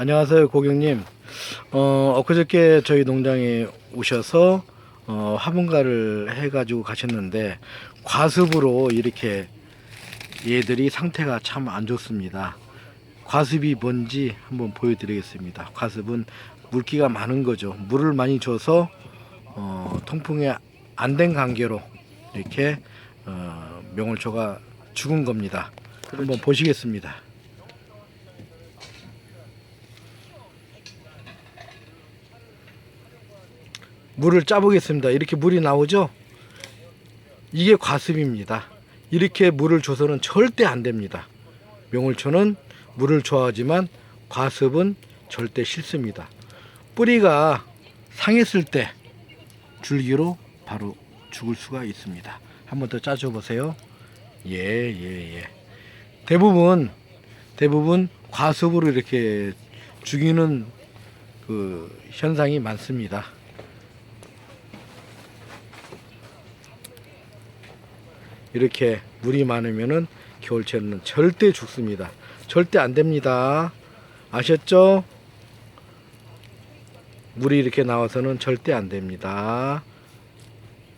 안녕하세요 고객님. 어, 엊그저께 저희 농장에 오셔서 어, 화분가를 해가지고 가셨는데 과습으로 이렇게 얘들이 상태가 참 안 좋습니다. 과습이 뭔지 한번 보여드리겠습니다. 과습은 물기가 많은 거죠. 물을 많이 줘서 어, 통풍이 안된 관계로 이렇게 어, 명월초가 죽은 겁니다. 한번 보시겠습니다 물을 짜보겠습니다. 이렇게 물이 나오죠? 이게 과습입니다. 이렇게 물을 줘서는 절대 안 됩니다. 명울초는 물을 좋아하지만 과습은 절대 싫습니다. 뿌리가 상했을 때 줄기로 바로 죽을 수가 있습니다. 한번 더 짜줘 보세요. 예, 예, 예. 대부분 대부분 과습으로 이렇게 죽이는 그 현상이 많습니다. 이렇게 물이 많으면은 겨울철에는 절대 죽습니다. 절대 안 됩니다. 아셨죠? 물이 이렇게 나와서는 절대 안 됩니다.